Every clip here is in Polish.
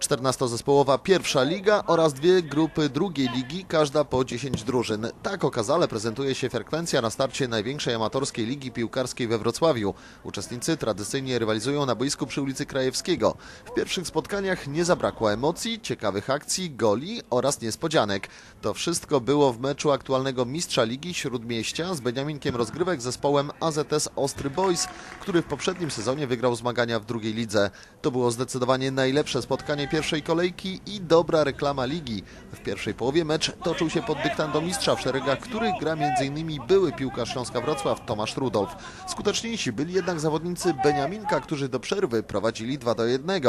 14-zespołowa pierwsza liga oraz dwie grupy drugiej ligi, każda po 10 drużyn. Tak okazale prezentuje się frekwencja na starcie największej amatorskiej ligi piłkarskiej we Wrocławiu. Uczestnicy tradycyjnie rywalizują na boisku przy ulicy Krajewskiego. W pierwszych spotkaniach nie zabrakło emocji, ciekawych akcji, goli oraz niespodzianek. To wszystko było w meczu aktualnego mistrza ligi Śródmieścia z Beniaminkiem rozgrywek zespołem AZS Ostry Boys, który w poprzednim sezonie wygrał zmagania w drugiej lidze. To było zdecydowanie najlepsze spotkanie pierwszej kolejki i dobra reklama ligi. W pierwszej połowie mecz toczył się pod dyktando mistrza, w szeregach których gra m.in. były piłkarz Śląska Wrocław Tomasz Rudolf. Skuteczniejsi byli jednak zawodnicy Beniaminka, którzy do przerwy prowadzili 2 do 1.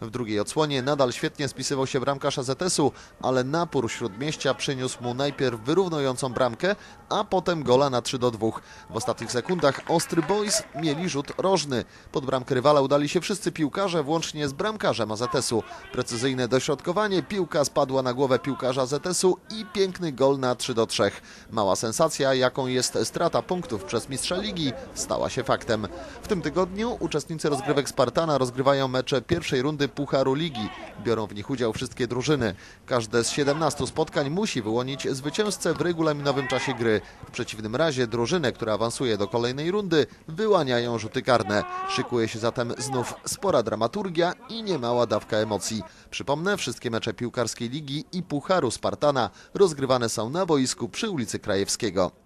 W drugiej odsłonie nadal świetnie spisywał się bramkarz AZS-u, ale napór Śródmieścia przyniósł mu najpierw wyrównującą bramkę, a potem gola na 3 do 2. W ostatnich sekundach Ostry Boys mieli rzut rożny. Pod bramkę rywala udali się wszyscy piłkarze, włącznie z bramkarzem AZS-u. Precyzyjne dośrodkowanie, piłka spadła na głowę piłkarza AZS-u i piękny gol na 3 do 3. Mała sensacja, jaką jest strata punktów przez mistrza ligi, stała się faktem. W tym tygodniu uczestnicy rozgrywek Spartana rozgrywają mecze pierwszej rundy Pucharu Ligi. Biorą w nich udział wszystkie drużyny. Każde z 17 spotkań musi wyłonić zwycięzcę w regulaminowym czasie gry. W przeciwnym razie drużynę, która awansuje do kolejnej rundy, wyłaniają rzuty karne. Szykuje się zatem znów spora dramaturgia i niemała dawka emocji. Przypomnę, wszystkie mecze piłkarskiej ligi i Pucharu Spartana rozgrywane są na boisku przy ulicy Krajewskiego.